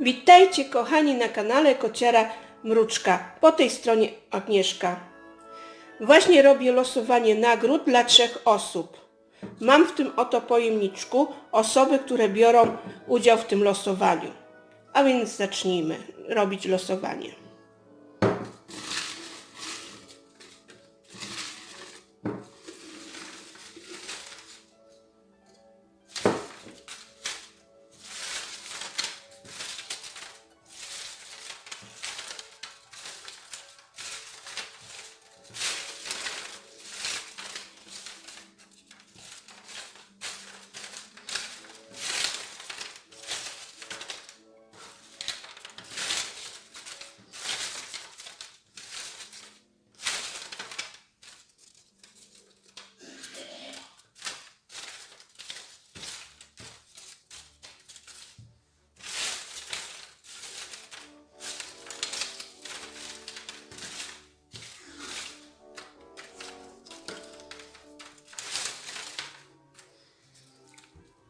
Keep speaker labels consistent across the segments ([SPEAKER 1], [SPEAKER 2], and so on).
[SPEAKER 1] Witajcie kochani na kanale Kociara Mruczka. Po tej stronie Agnieszka. Właśnie robię losowanie nagród dla trzech osób. Mam w tym oto pojemniczku osoby, które biorą udział w tym losowaniu. A więc zacznijmy robić losowanie.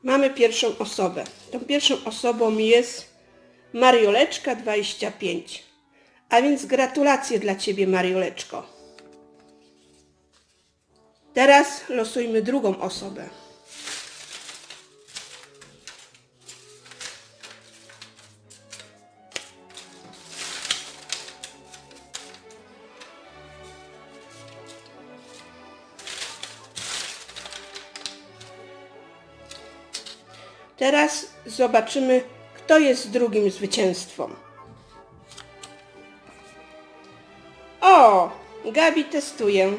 [SPEAKER 1] Mamy pierwszą osobę. Tą pierwszą osobą jest Marioleczka 25. A więc gratulacje dla Ciebie Marioleczko. Teraz losujmy drugą osobę. Teraz zobaczymy, kto jest drugim zwycięstwą. O, Gabi testuje.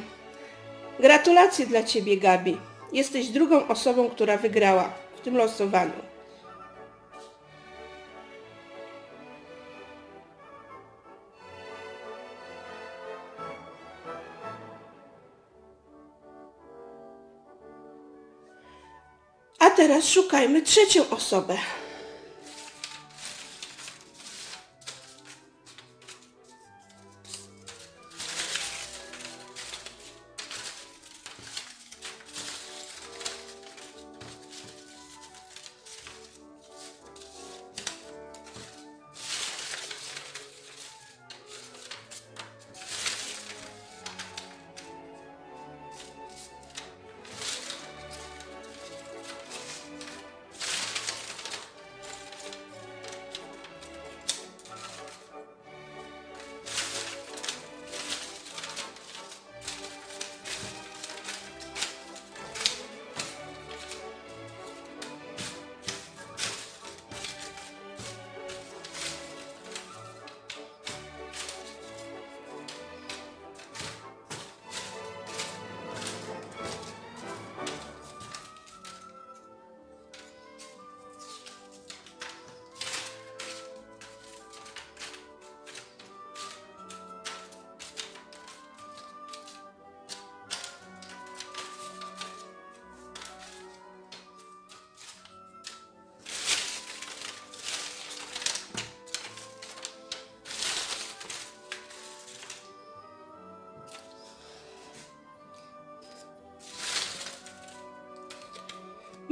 [SPEAKER 1] Gratulacje dla Ciebie, Gabi. Jesteś drugą osobą, która wygrała w tym losowaniu. Teraz szukajmy trzecią osobę.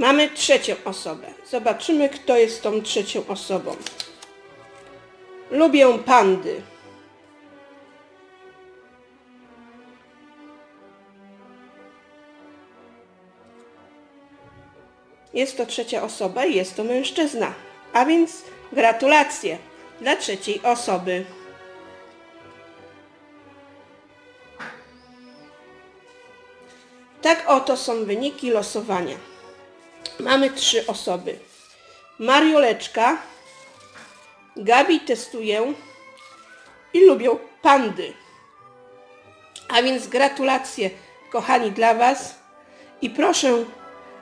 [SPEAKER 1] Mamy trzecią osobę. Zobaczymy, kto jest tą trzecią osobą. Lubię pandy. Jest to trzecia osoba i jest to mężczyzna. A więc gratulacje dla trzeciej osoby. Tak oto są wyniki losowania. Mamy trzy osoby. Marioleczka, Gabi testuję i lubią pandy. A więc gratulacje, kochani, dla Was i proszę,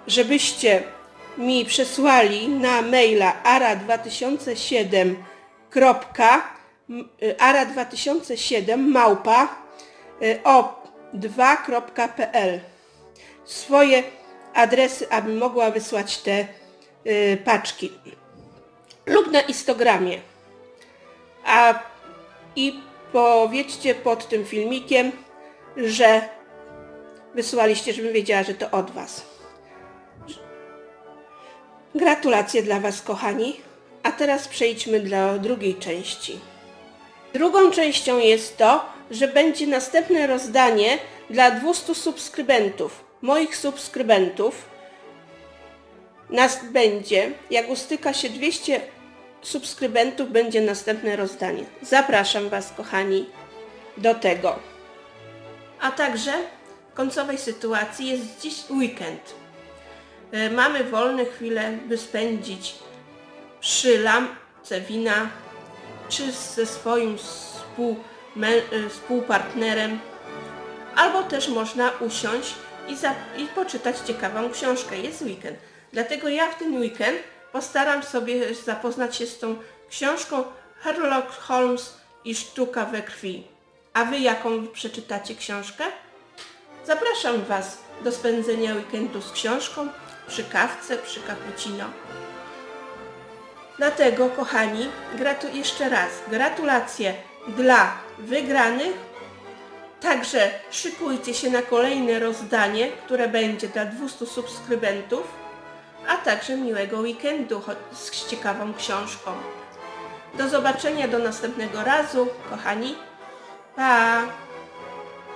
[SPEAKER 1] żebyście mi przesłali na maila ara2007 ara2007 małpa y, o2.pl swoje adresy, abym mogła wysłać te y, paczki. Lub na Instagramie. A i powiedzcie pod tym filmikiem, że wysłaliście, żebym wiedziała, że to od Was. Gratulacje dla Was, kochani. A teraz przejdźmy do drugiej części. Drugą częścią jest to, że będzie następne rozdanie dla 200 subskrybentów, moich subskrybentów. Nas będzie, jak ustyka się 200 subskrybentów, będzie następne rozdanie. Zapraszam Was, kochani, do tego. A także końcowej sytuacji jest dziś weekend. E, Mamy wolne chwile, by spędzić przy lampce wina, czy ze swoim y, współpartnerem, albo też można usiąść i, za, i poczytać ciekawą książkę. Jest weekend. Dlatego ja w ten weekend postaram sobie zapoznać się z tą książką Sherlock Holmes i sztuka we krwi. A wy jaką przeczytacie książkę? Zapraszam Was do spędzenia weekendu z książką, przy kawce, przy cappuccino. Dlatego, kochani, gratu jeszcze raz gratulacje dla wygranych. Także szykujcie się na kolejne rozdanie, które będzie dla 200 subskrybentów, a także miłego weekendu z ciekawą książką. Do zobaczenia do następnego razu, kochani. Pa!